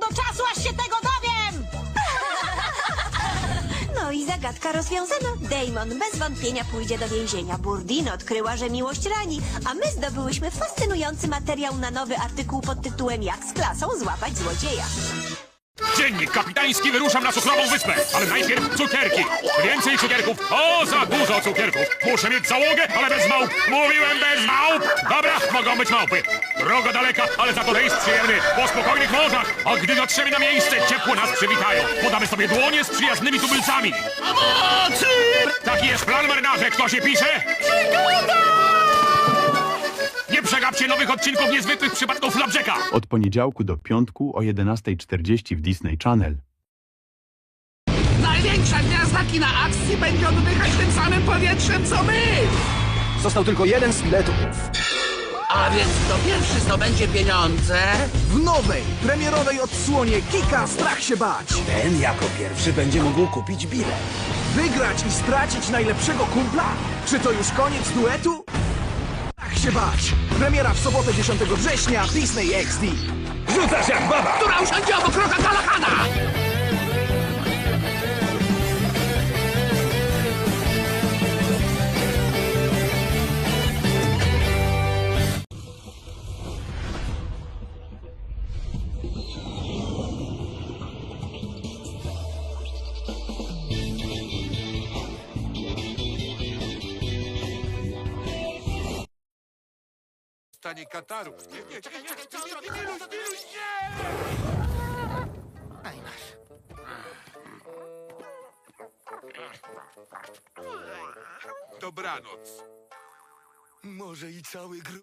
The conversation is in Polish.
do czasu, aż się tego dowiem! No i zagadka rozwiązana. Damon bez wątpienia pójdzie do więzienia. Burdin odkryła, że miłość rani, a my zdobyłyśmy fascynujący materiał na nowy artykuł pod tytułem Jak z klasą złapać złodzieja. Dziennik kapitański wyruszam na cukrową wyspę, ale najpierw cukierki. Więcej cukierków. O, za dużo cukierków. Muszę mieć załogę, ale bez małp. Mówiłem bez małp. Dobra, mogą być małpy. Droga daleka, ale za to rejs przyjemny. Po spokojnych morzach. A gdy dotrzemy na miejsce, ciepło nas przywitają. Podamy sobie dłonie z przyjaznymi tubylcami. Pomocy! Taki jest plan, marynarze. Kto się pisze? Nie przegapcie nowych odcinków niezwykłych przypadków Flapjacka. Od poniedziałku do piątku o 11.40 w Disney Channel. Największa gwiazda kina akcji będzie oddychać tym samym powietrzem, co my! Został tylko jeden z biletów. A więc kto pierwszy zdobędzie pieniądze? W nowej, premierowej odsłonie Kika Strach się bać. Ten jako pierwszy będzie mógł kupić bilet. Wygrać i stracić najlepszego kumpla? Czy to już koniec duetu? Się bać. Premiera w sobotę 10 września Disney XD. Rzucasz jak baba! Która usiądzie obok Roka stanie Kataru. Nie, nie, nie! Dobranoc. Może i cały gru...